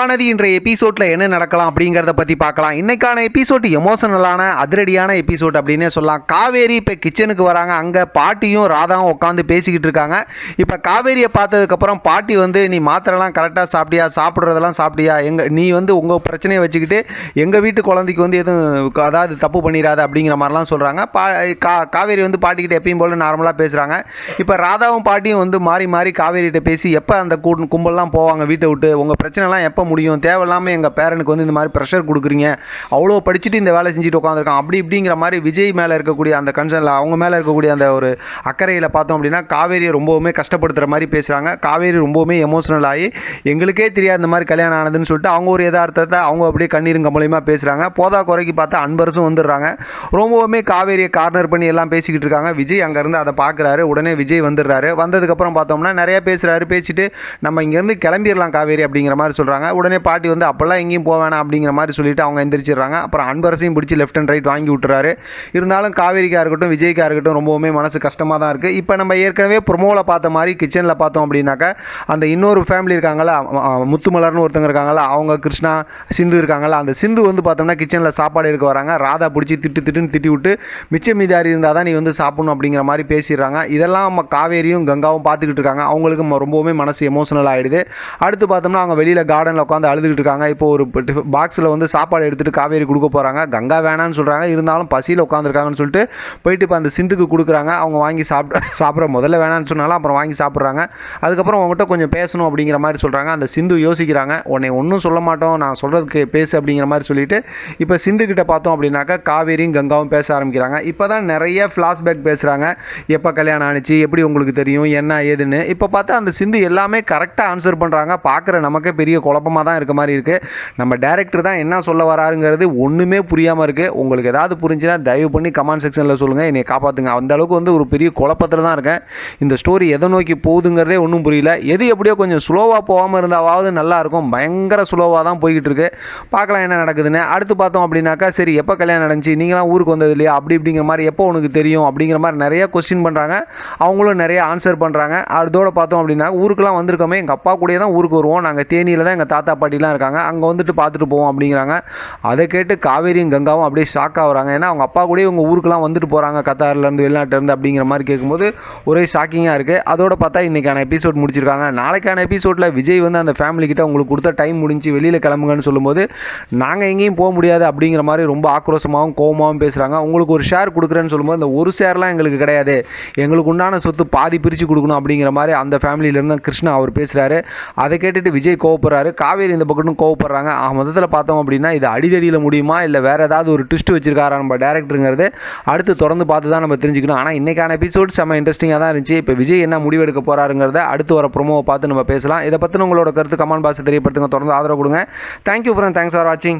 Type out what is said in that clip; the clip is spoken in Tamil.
ஆனது இன்றைய எபிசோட்ல என்ன நடக்கலாம் அப்படிங்கிறத பத்தி பார்க்கலாம். இன்னைக்கான எபிசோட் எமோஷனலான அதிரடியான எபிசோட் அப்படின்னே சொல்லலாம். காவேரி இப்போ கிச்சனுக்கு வராங்க. அங்கே பாட்டியும் ராதாவும் உட்காந்து பேசிக்கிட்டு இருக்காங்க. இப்போ காவேரியை பார்த்ததுக்கப்புறம் பாட்டி வந்து நீ மாத்திரைலாம் கரெக்டாக சாப்பிட்டியா? சாப்பிட்றதெல்லாம் சாப்பிட்டியா? எங்க நீ வந்து உங்கள் பிரச்சனையை வச்சுக்கிட்டு எங்கள் வீட்டு குழந்தைக்கு வந்து எதுவும் அதாவது தப்பு பண்ணிடாத அப்படிங்கிற மாதிரிலாம் சொல்கிறாங்க பா கா காவேரி வந்து பாட்டிக்கிட்ட எப்பயும் போல் நார்மலாக பேசுகிறாங்க இப்போ ராதாவும் பாட்டியும் வந்து மாறி மாறி காவேரிகிட்ட பேசி எப்போ அந்த கூ கும்பல்லாம் போவாங்க? வீட்டை விட்டு? உங்கள் பிரச்சனைலாம் எப்போ முடியும். தேவையில்லாமல் எங்கள் பேரனுக்கு வந்து இந்த மாதிரி ப்ரெஷர் கொடுக்குறீங்க. அவ்வளோ படிச்சுட்டு இந்த வேலை செஞ்சுட்டு உட்காந்துருக்கான் அப்படி இப்படிங்கிற மாதிரி விஜய் மேலே இருக்கக்கூடிய அந்த கன்சர்னில் அவங்க மேலே இருக்கக்கூடிய அந்த ஒரு அக்கறையில் பார்த்தோம் அப்படின்னா காவேரியை ரொம்பவுமே கஷ்டப்படுத்துகிற மாதிரி பேசுகிறாங்க காவேரி ரொம்பவுமே எமோஷனல் ஆகி எங்களுக்கே தெரியாது இந்த மாதிரி கல்யாணம் ஆனதுன்னு சொல்லிட்டு அவங்க ஒரு யதார்த்தத்தை அவங்க அப்படியே கண்ணீருங்க மூலியமாக பேசுகிறாங்க போதா குறைக்கு பார்த்தா அன்பரசும் வந்துடுறாங்க. ரொம்பவுமே காவேரியை கார்னர் பண்ணி எல்லாம் பேசிக்கிட்டு இருக்காங்க. விஜய் அங்கேருந்து அதை பார்க்குறாரு. உடனே விஜய் வந்துடுறாரு. வந்ததுக்கப்புறம் பார்த்தோம்னா நிறைய பேசுகிறாரு பேசிட்டு நம்ம இங்கேருந்து கிளம்பிடலாம் காவேரி அப்படிங்கிற மாதிரி சொல்கிறாங்க உடனே பாட்டி வந்து அப்போல்லாம் எங்கேயும் போக வேணாம் அப்படிங்கிற மாதிரி சொல்லிட்டு அவங்க எந்திரிச்சிடுறாங்க. அப்புறம் அன்பரசையும் பிடிச்சி லெஃப்ட் அண்ட் ரைட் வாங்கி விட்டுறாரு. இருந்தாலும் காவேரிக்கா இருக்கட்டும் விஜய்க்கா இருக்கட்டும் ரொம்பவுமே மனசு கஷ்டமாக தான் இருக்குது இப்போ நம்ம ஏற்கனவே ப்ரொமோவில் பார்த்த மாதிரி கிச்சனில் பார்த்தோம் அப்படின்னாக்கா அந்த இன்னொரு ஃபேமிலி இருக்காங்களா முத்துமலர்னு ஒருத்தங்க இருக்காங்களா அவங்க கிருஷ்ணா சிந்து இருக்காங்களா அந்த சிந்து வந்து பார்த்தோம்னா கிச்சனில் சாப்பாடு எடுக்க வராங்க. ராதா பிடிச்சி திட்டு திட்டுன்னு திட்டி விட்டு மிச்ச மீதாரி இருந்தால் தான் நீ வந்து சாப்பிடணும் அப்படிங்கிற மாதிரி பேசிடுறாங்க. இதெல்லாம் நம்ம காவேரியும் கங்காவும் பார்த்துக்கிட்டு இருக்காங்க. அவங்களுக்கு ரொம்பவுமே மனசு எமோஷனல் ஆகிடுது அடுத்து பார்த்தோம்னா அவங்க வெளியில் கார்டன் கார்டனில் உட்காந்து அழுதுகிட்டு இருக்காங்க. இப்போ ஒரு பாக்ஸில் வந்து சாப்பாடு எடுத்துகிட்டு காவேரி கொடுக்க போகிறாங்க கங்கா வேணான்னு சொல்கிறாங்க இருந்தாலும் பசியில் உட்காந்துருக்காங்கன்னு சொல்லிட்டு போயிட்டு இப்போ அந்த சிந்துக்கு கொடுக்குறாங்க. அவங்க வாங்கி சாப்பிட சாப்பிட்ற முதல்ல வேணான்னு சொன்னாலும் அப்புறம் வாங்கி சாப்பிட்றாங்க. அதுக்கப்புறம் உங்ககிட்ட கொஞ்சம் பேசணும் அப்படிங்கிற மாதிரி சொல்கிறாங்க அந்த சிந்து யோசிக்கிறாங்க. உன்னை ஒன்றும் சொல்ல மாட்டோம். நான் சொல்கிறதுக்கு பேசு அப்படிங்கிற மாதிரி சொல்லிட்டு இப்போ சிந்து கிட்ட பார்த்தோம் அப்படின்னாக்கா காவேரியும் கங்காவும் பேச ஆரம்பிக்கிறாங்க. இப்போ தான் நிறைய ஃப்ளாஷ்பேக் பேசுகிறாங்க எப்போ கல்யாணம் ஆணுச்சு? எப்படி உங்களுக்கு தெரியும்? என்ன ஏதுன்னு? இப்போ பார்த்தா அந்த சிந்து எல்லாமே கரெக்டாக ஆன்சர் பண்ணுறாங்க பார்க்குற நமக்கே பெரிய குழப்பம் குழப்பமாக தான் இருக்க மாதிரி இருக்குது நம்ம டேரக்டர் தான் என்ன சொல்ல வராருங்கிறது ஒன்றுமே புரியாமல் இருக்குது உங்களுக்கு ஏதாவது புரிஞ்சுன்னா தயவு பண்ணி கமெண்ட் செக்ஷனில் சொல்லுங்கள் என்னை காப்பாற்றுங்க அந்த அளவுக்கு வந்து ஒரு பெரிய குழப்பத்தில் தான் இருக்கேன். இந்த ஸ்டோரி எதை நோக்கி போகுதுங்கிறதே ஒன்றும் புரியல. எது எப்படியோ கொஞ்சம் ஸ்லோவாக போகாமல் இருந்தாவது நல்லாயிருக்கும் பயங்கர ஸ்லோவாக தான் போய்கிட்டு இருக்கு. பார்க்கலாம் என்ன நடக்குதுன்னு. அடுத்து பார்த்தோம் அப்படின்னாக்கா சரி எப்போ கல்யாணம் நடந்துச்சு? நீங்களாம் ஊருக்கு வந்தது இல்லையா? அப்படி இப்படிங்கிற மாதிரி எப்போ உனக்கு தெரியும்? அப்படிங்கிற மாதிரி நிறைய கொஸ்டின் பண்ணுறாங்க அவங்களும் நிறைய ஆன்சர் பண்ணுறாங்க அதோட பார்த்தோம் அப்படின்னா ஊருக்குலாம் வந்திருக்கோமே. எங்கள் அப்பா கூடயே தான் ஊருக்கு வருவோம். நாங்கள் தேனியில் தான் எங்கள் தாத்தா பாட்டிலாம் இருக்காங்க. அங்கே வந்துட்டு பார்த்துட்டு போவோம் அப்படிங்கிறாங்க. அதை கேட்டு காவேரியும் கங்காவும் அப்படியே ஷாக் ஆகுறாங்க ஏன்னா அவங்க அப்பா கூடயே உங்கள் ஊருக்குலாம் வந்துட்டு போகிறாங்க கத்தார்லேருந்து வெளிநாட்டிலேருந்து அப்படிங்கிற மாதிரி கேட்கும்போது ஒரே ஷாக்கிங்காக இருக்குது அதோட பார்த்தா இன்றைக்கான எபிசோட் முடிச்சிருக்காங்க. நாளைக்கான எபிசோடில் விஜய் வந்து அந்த ஃபேமிலிக்கிட்ட உங்களுக்கு கொடுத்த டைம் முடிஞ்சு வெளியில் கிளம்புங்கன்னு சொல்லும்போது நாங்கள் எங்கேயும் போக முடியாது அப்படிங்கிற மாதிரி ரொம்ப ஆக்ரோஷமாகவும் கோவமாகவும் பேசுகிறாங்க உங்களுக்கு ஒரு ஷேர் கொடுக்குறேன்னு சொல்லும்போது அந்த ஒரு ஷேர்லாம் எங்களுக்கு கிடையாது. எங்களுக்கு உண்டான சொத்து பாதி பிரித்து கொடுக்கணும் அப்படிங்கிற மாதிரி அந்த ஃபேமிலியிலேருந்து கிருஷ்ணா அவர் பேசுகிறாரு அதை கேட்டுட்டு விஜய் கோவப்படுறாரு. காவேரி இந்த பக்கமும் கோவப்படுறாங்க. ஆக மொத்தத்தில் பார்த்தோம் அப்படின்னா இது அடிதடியில் முடியுமா? இல்லை வேறு ஏதாவது ஒரு ட்விஸ்ட் வச்சிருக்காரா நம்ம டேரக்டருங்கிறது அடுத்து தொடர்ந்து பார்த்து தான் நம்ம தெரிஞ்சுக்கணும். ஆனால் இன்றைக்கான எபிசோட் செம்ம இன்ட்ரெஸ்டிங்காக தான் இருந்துச்சு. இப்போ விஜய் என்ன முடிவெடுக்க போகிறாருங்கிறத அடுத்து வர ப்ரொமோவை பார்த்து நம்ம பேசலாம். இதை பற்றின உங்களோட கருத்து கமெண்ட் பாக்ஸ் தெரியப்படுத்துங்க. தொடர்ந்து ஆதரவு கொடுங்க. தேங்க்யூ ஃப்ரெண்ட் தேங்க்ஸ் ஃபார் வாட்சிங்